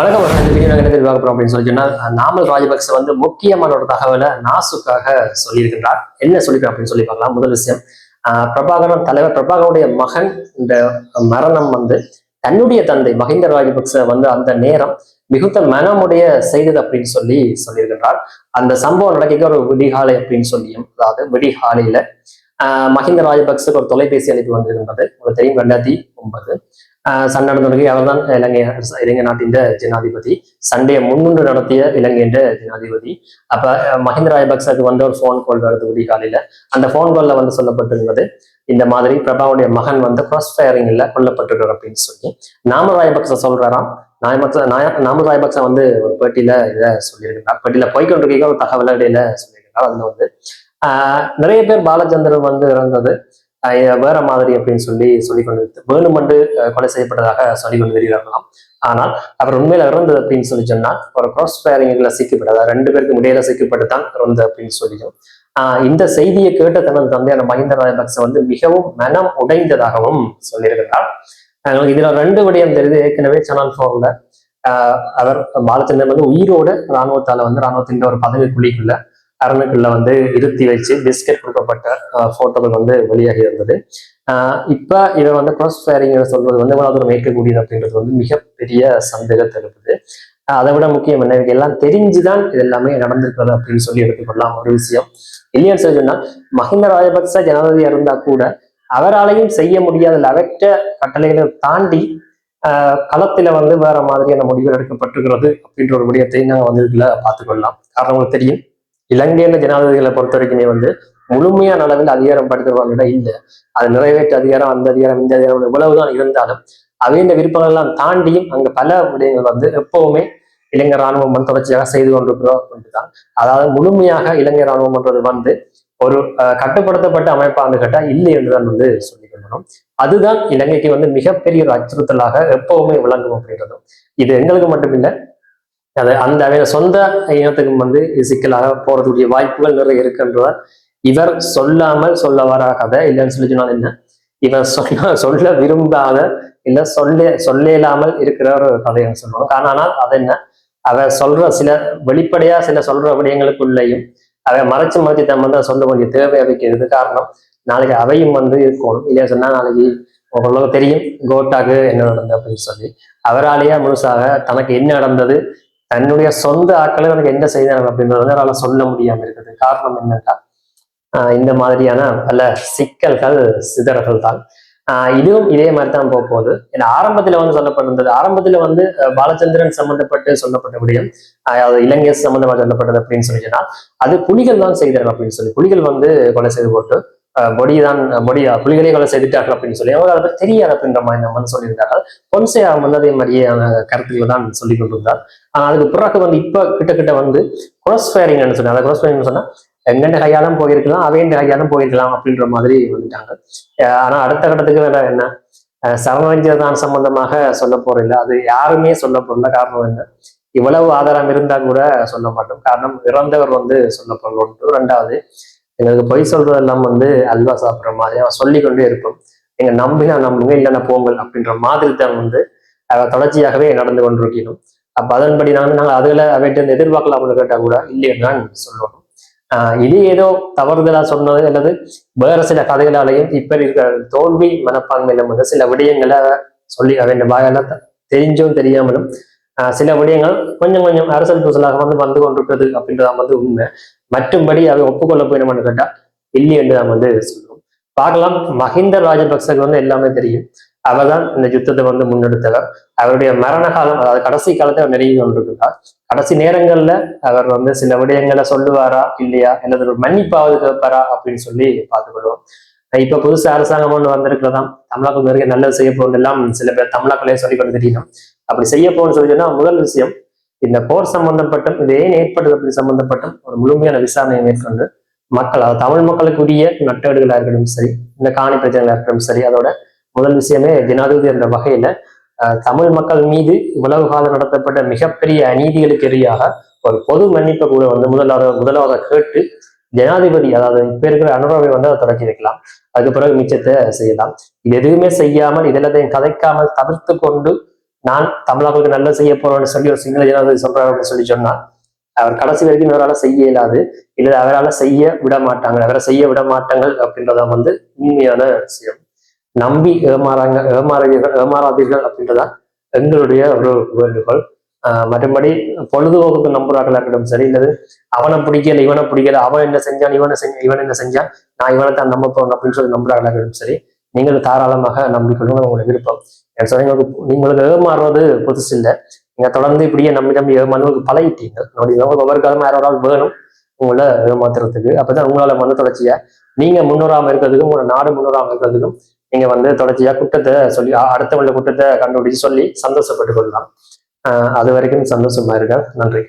வணக்கம் வணக்கம். இந்த வீடியோ நாங்கள் என்ன பார்க்க அப்படின்னு சொல்லி சொன்னால் நாமல் ராஜபக்ச வந்து முக்கியமான ஒரு தகவலை நாசுக்காக சொல்லியிருக்கின்றார். என்ன சொல்லியிருக்கார் அப்படின்னு சொல்லி பார்க்கலாம். முதல் விஷயம் ஆஹ் பிரபாகரன் தலைவர் பிரபாகருடைய மகன் இந்த மரணம் வந்து தன்னுடைய தந்தை மஹிந்த ராஜபக்ச வந்து அந்த நேரம் மிகுந்த மனமுடைய செய்தது அப்படின்னு சொல்லி சொல்லியிருக்கின்றார். அந்த சம்பவம் நடக்க ஒரு விடிகாலை அப்படின்னு சொல்லியும் அதாவது விடிகாலையில ஆஹ் மஹிந்த ராஜபக்சக்கு ஒரு தொலைபேசி அழைப்பு வந்திருக்கின்றது. உங்களுக்கு தெரியும் ரெண்டாயிரத்தி ஒன்பது. சண்டை தொடங்கி அவர்தான் இலங்கை இலங்கை நாட்டின் ஜனாதிபதி. சண்டையை முன்னின்று நடத்திய இலங்கையின் ஜனாதிபதி. அப்ப மஹிந்த ராஜபக்சக்கு வந்து ஒரு ஃபோன் கால் வருது விடிகாலையில அந்த ஃபோன் கால்ல வந்து சொல்லப்பட்டிருந்தது இந்த மாதிரி பிரபாவுடைய மகன் வந்து கிராஸ் ஃபயரிங்ல கொல்லப்பட்டிருக்கார் அப்படின்னு சொல்லி. நாம ராஜபக்ச சொல்றாராம். நாயபக்ச நாய நாம ராஜபக்ச வந்து ஒரு பேட்டியில இதை சொல்லியிருக்கிறார். பேட்டியில போய்கொண்டிருக்க ஒரு தகவல் இடையில சொல்லியிருக்கிறார். அதுல வந்து ஆஹ் நிறைய பேர் பாலச்சந்திரன் வந்து இறந்தது. வேற மாதிரி அப்படின்னு சொல்லி சொல்லி கொண்டு வேணுமென்று கொலை செய்யப்பட்டதாக சொல்லி கொண்டு வருகிறார்களாம் ஆனால் அவர் உண்மையில இறந்தது அப்படின்னு சொல்லி சொன்னா ஒரு கிராஸ் ஃபயரிங்ல சிக்கப்பட்டதா ரெண்டு பேருக்கு முடியல சிக்கப்பட்டு தான் இறந்தது அப்படின்னு சொல்லியும் ஆஹ் இந்த செய்தியை கேட்ட தனது தந்தையான மஹிந்த ராஜபக்ச வந்து மிகவும் மனம் உடைந்ததாகவும் சொல்லியிருக்கிறார். ஆஹ் இதுல ரெண்டு விடயம் தெரியுது. ஏற்கனவே சேனல் போர்ல அவர் பாலச்சந்திரன் வந்து உயிரோட ராணுவத்தால வந்து இராணுவத்தின் ஒரு பதவி குழிக்குள்ள அரணுக்குள்ள வந்து இருத்தி வச்சு பிஸ்கட் கொடுக்கப்பட்ட போட்டோகள் வந்து வெளியாகி இருந்தது. இப்போ இதை வந்து கிராஸ் ஃபயரிங் சொல்றது வந்து எவ்வளவு தூரம் ஏற்கக்கூடியது அப்படின்றது வந்து மிகப்பெரிய சந்தேகத்தை எழுப்புது. அதை விட முக்கியம் என்ன? எல்லாம் தெரிஞ்சுதான் இது எல்லாமே நடந்திருக்கிறது அப்படின்னு சொல்லி எடுத்துக்கொள்ளலாம். ஒரு விஷயம். இல்லைன்னு சொல்லி மஹிந்த ராஜபக்ச ஜனாதிபதியா இருந்தா கூட அவராலையும் செய்ய முடியாத லவற்ற கட்டளைகளை தாண்டி ஆஹ் களத்துல வந்து வேற மாதிரியான முடிவுகள் எடுக்கப்பட்டிருக்கிறது அப்படின்ற ஒரு விடயத்தை நாங்கள் வந்து இதுல பார்த்துக்கொள்ளலாம். காரணம் உங்களுக்கு தெரியும். இலங்கையில ஜனாதிபதிகளை பொறுத்த வரைக்குமே வந்து முழுமையான அளவில் அதிகாரம் படுத்துவாங்க இல்லை. அது நிறைவேற்று அதிகாரம் அந்த அதிகாரம் இந்த அதிகாரம் இவ்வளவுதான் இருந்தாலும் அவையின் விருப்பங்கள் எல்லாம் தாண்டியும் அங்க பல விடயங்கள் வந்து எப்பவுமே இலங்கை ராணுவம் வந்து தொடர்ச்சியாக செய்து கொண்டிருக்கிறோம் தான் அதாவது முழுமையாக இலங்கை ராணுவம்ன்றது வந்து ஒரு அஹ், கட்டுப்படுத்தப்பட்ட வந்து கேட்டா இல்லை என்றுதான் வந்து சொல்லிக் கொள்ளணும். அதுதான் இலங்கைக்கு வந்து மிகப்பெரிய ஒரு அச்சுறுத்தலாக எப்பவுமே விளங்கும் அப்படின்றதும் இது எங்களுக்கு மட்டுமில்லை அது அந்த சொந்த இனத்துக்கும் வந்து சிக்கலாக போறதுடைய வாய்ப்புகள் நிறைய இருக்குன்றத இவர் சொல்லாமல் சொல்ல வர கதை இல்லைன்னு சொல்லி சொன்னால் என்ன? இவர் சொல்ல சொல்ல விரும்பாத இல்ல சொல்ல சொல்ல இல்லாமல் இருக்கிற ஒரு கதையை சொல்லுவாங்க காரணம் ஆனால் அது என்ன? அவ சொல்ற சில வெளிப்படையா சில சொல்ற விடயங்களுக்குள்ளேயும் அவ மறைச்சு மறைச்சு தான் வந்து சொல்ல வேண்டிய தேவை அவைக்கிறது காரணம் நாளைக்கு அவையும் வந்து இருக்கணும். இல்லையா சொன்னா நாளைக்கு உங்களுக்கு தெரியும் கோட்டாக்கு என்ன நடந்தது அப்படின்னு சொல்லி. அவராலேயே முழுசாக தனக்கு என்ன நடந்தது தன்னுடைய சொந்த ஆட்களை எனக்கு என்ன செய்தாங்க அப்படின்றது வந்து அவரால் சொல்ல முடியாம இருக்குது. காரணம் என்னன்னா ஆஹ் இந்த மாதிரியான பல சிக்கல்கள் சிதறல்கள் தான். ஆஹ் இதுவும் இதே மாதிரி தான் போக போகுது. ஏன்னா ஆரம்பத்துல வந்து சொல்லப்பட்டிருந்தது ஆரம்பத்துல வந்து பாலச்சந்திரன் சம்பந்தப்பட்டு சொல்லப்பட்ட விடயம் அதாவது இலங்கை சம்பந்தமாக சொல்லப்பட்டது அப்படின்னு சொல்லி சொன்னா அது புலிகள் தான் செய்தார்கள் அப்படின்னு சொல்லி. புலிகள் வந்து கொலை செய்து போட்டு பொடி தான் பொடி புலிகளை கொலை செய்துட்டார்கள் அப்படின்னு சொல்லி அவங்க அதை பற்றி தெரியாது அப்படின்ற மாதிரி நம்ம வந்து சொல்லியிருந்தார்கள். பொன்சே வந்து அதே மாதிரியான கருத்துக்களை தான் சொல்லி கொண்டிருந்தார். ஆனா அதுக்கு பிறகு வந்து இப்ப கிட்ட வந்து குரோஸ் ஃபயரிங் சொன்னாங்க. அந்த குரோஸ் ஃபயரிங்னு சொன்னா எங்கெண்ட கையாலும் போயிருக்கலாம் அவையண்ட கையாலும் போயிருக்கலாம் அப்படின்ற மாதிரி வந்துட்டாங்க. ஆனால் ஆனா அடுத்த கட்டத்துக்கு வேற என்ன? அஹ் சம்பந்தமாக சொல்ல போறதில்ல. அது யாருமே சொல்ல போறல காரணம் என்ன? இவ்வளவு ஆதாரம் இருந்தா கூட சொல்ல மாட்டோம். காரணம் இறந்தவர் வந்து சொல்ல போறோம் ஒன்று ரெண்டாவது எங்களுக்கு பொய் சொல்றதெல்லாம் வந்து அல்வா சாப்பிடுற மாதிரி அவன் சொல்லி கொண்டே இருப்போம் நீங்க நம்பினா நம்புங்க இல்லைன்னா போங்கள் அப்படின்ற மாதிரி தான் வந்து தொடர்ச்சியாகவே நடந்து கொண்டிருக்கணும். அப்ப அதன்படி நாங்கள் நாங்கள் அதுல அவைட்டு எதிர்பார்க்கலாம்னு கேட்டா கூட இல்லைன்னு தான் ஆஹ் இது ஏதோ தவறுதலா சொன்னது அல்லது வேற சில கதைகளாலையும் இப்ப இருக்கிற தோல்வி மனப்பான்மையில வந்து சில விடயங்களை சொல்லி அவன் வாயால தெரிஞ்சும் தெரியாமலும் ஆஹ் சில விடயங்கள் கொஞ்சம் கொஞ்சம் அரசியல் பூசலாக வந்து வந்து கொண்டிருக்கிறது அப்படின்றதான் வந்து உண்மை. மற்றும்படி அதை ஒப்புக்கொள்ள போயிடணும்னு கேட்டா இல்லை என்று நாம் வந்து சொல்லுவோம் பார்க்கலாம். மஹிந்த ராஜபக்சக்கு வந்து எல்லாமே தெரியும். அவர்தான் இந்த யுத்தத்தை வந்து முன்னெடுத்தவர். அவருடைய மரண காலம் அதாவது கடைசி காலத்தை அவர் நெருங்கி கொண்டிருக்கிறார். கடைசி நேரங்கள்ல அவர் வந்து சில விடயங்களை சொல்லுவாரா இல்லையா அல்லது ஒரு மன்னிப்பாவது கேட்பாரா அப்படின்னு சொல்லி பார்த்துக்கொள்வோம். இப்ப புதுசு அரசாங்கம் ஒன்று வந்திருக்கிறதாம். தமிழகம் நிறைய நல்லது செய்ய போகணும் எல்லாம் சில பேர் தமிழாக்களே சொல்லி கொண்டு தெரியணும் அப்படி செய்ய போகணும்னு சொல்லி சொன்னா முதல் விஷயம் இந்த போர் சம்பந்தப்பட்டும் இது ஏன் ஏற்பட்டது அப்படி சம்பந்தப்பட்டும் ஒரு முழுமையான விசாரணையை மேற்கொண்டு மக்கள் அதாவது தமிழ் மக்களுக்குரிய நட்டேடுகளா இருக்கட்டும் சரி இந்த காணி பிரச்சனைகளா இருக்கட்டும் சரி அதோட முதல் விஷயமே ஜனாதிபதி என்ற வகையில தமிழ் மக்கள் மீது உலக காலம் நடத்தப்பட்ட மிகப்பெரிய அநீதிகளுக்கு எதிராக ஒரு பொது மன்னிப்பை கூட வந்து முதலாவது முதலாவது கேட்டு ஜனாதிபதி அதாவது இப்ப இருக்கிற அனுராவை வந்து அதை தொடக்கி வைக்கலாம் அதுக்கு பிறகு மிச்சத்தை செய்யலாம். இது எதுவுமே செய்யாமல் இதெல்லாத்தையும் கதைக்காமல் தவிர்த்து கொண்டு நான் தமிழர்களுக்கு நல்ல செய்ய போறேன்னு சொல்லி ஒரு சிங்கள ஜனாதிபதி சொல்றாரு அப்படின்னு சொல்லி சொன்னா அவர் கடைசி வரைக்கும் இவரால் செய்ய இயலாது. இல்லை அவரால் செய்ய விட மாட்டாங்க. அவரை செய்ய விட மாட்டாங்க அப்படின்றத வந்து உண்மையான விஷயம். நம்பி ஏமாறாங்க ஏமாறீர்கள் ஏமாறாதீர்கள் அப்படின்றதான் எங்களுடைய ஒரு வேண்டுகோள். ஆஹ் மற்றபடி பொழுதுபோக்குக்கு நம்புறாங்களா இருக்கட்டும் சரி இல்லது அவனை பிடிக்கல இவனை பிடிக்கல அவன் என்ன செஞ்சான் இவனை செஞ்ச இவன் என்ன செஞ்சான் நான் இவனை தான் நம்ப போறேன் அப்படின்னு சொல்லி நம்புறாங்களா இருக்கட்டும் சரி நீங்கள் தாராளமாக நம்பிக்கொள்ளுங்கள் உங்களுக்கு விருப்பம். என் சொன்ன உங்களுக்கு ஏமாறுவது புதுசு இல்லை. நீங்க தொடர்ந்து இப்படியே நம்பி நம்பி ஏமாந்து பழகிட்டீங்க. என்னுடைய ஒவ்வொரு காலமும் யாரோட வேணும். உங்களை ஏமாத்துறதுக்கு. அப்பதான் உங்களால மன தொடர்ச்சியா நீங்க முன்னோராம இருக்கிறதுக்கும் உங்களோட நாடு முன்னோராம இருக்கிறதுக்கும் நீங்க வந்து தொடர்ச்சியா குற்றத்தை சொல்லி அடுத்தவங்கள குற்றத்தை கண்டுபிடிச்சு சொல்லி சந்தோஷப்பட்டு கொள்ளலாம். ஆஹ் அது வரைக்கும் சந்தோஷமா இருக்க நன்றி.